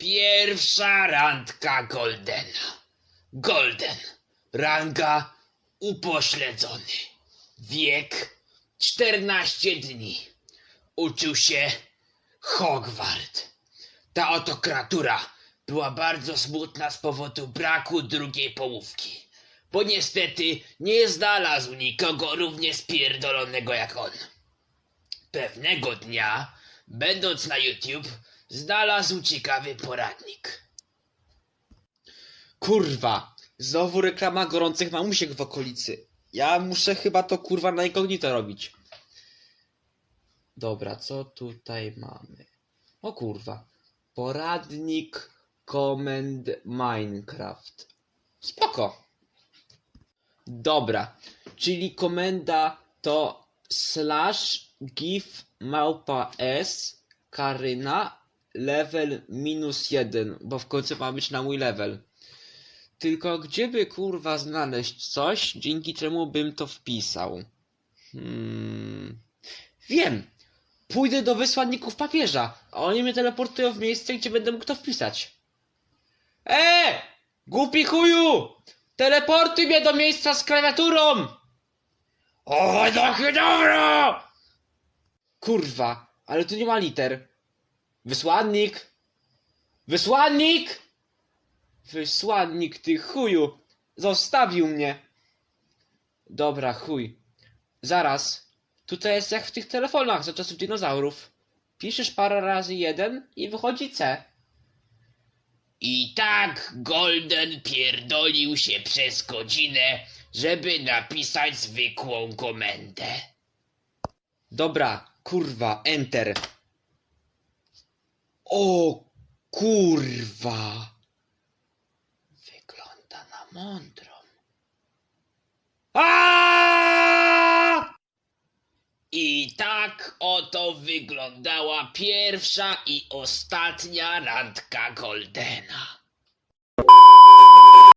Pierwsza randka Goldena. Golden. Ranga upośledzony. Wiek 14 dni. Uczył się Hogwart. Ta oto kreatura była bardzo smutna z powodu braku drugiej połówki. Bo niestety nie znalazł nikogo równie spierdolonego jak on. Pewnego dnia, będąc na YouTube, znalazł ciekawy poradnik. Kurwa, znowu reklama gorących mamusiek w okolicy. Ja muszę chyba to kurwa na incognito robić. Dobra, co tutaj mamy? O kurwa. Poradnik Command Minecraft. Spoko. Dobra, czyli komenda to slash gif małpa s karyna level minus jeden, bo w końcu ma być na mój level. Tylko gdzie by kurwa znaleźć coś, dzięki czemu bym to wpisał? Hmm. Wiem! Pójdę do wysłanników papieża, a oni mnie teleportują w miejsce, gdzie będę mógł to wpisać. E! Głupi chuju! Teleportuj mnie do miejsca z klawiaturą! O, takie dobro! Kurwa, ale tu nie ma liter. Wysłannik! Wysłannik! Wysłannik, ty chuju! Zostawił mnie! Dobra, chuj. Zaraz. Tutaj jest jak w tych telefonach za czasów dinozaurów. Piszesz parę razy jeden i wychodzi C. I tak Golden pierdolił się przez godzinę, żeby napisać zwykłą komendę. Dobra, kurwa, enter. O, kurwa. Wygląda na mądrą. A! I tak oto wyglądała pierwsza i ostatnia randka Goldena.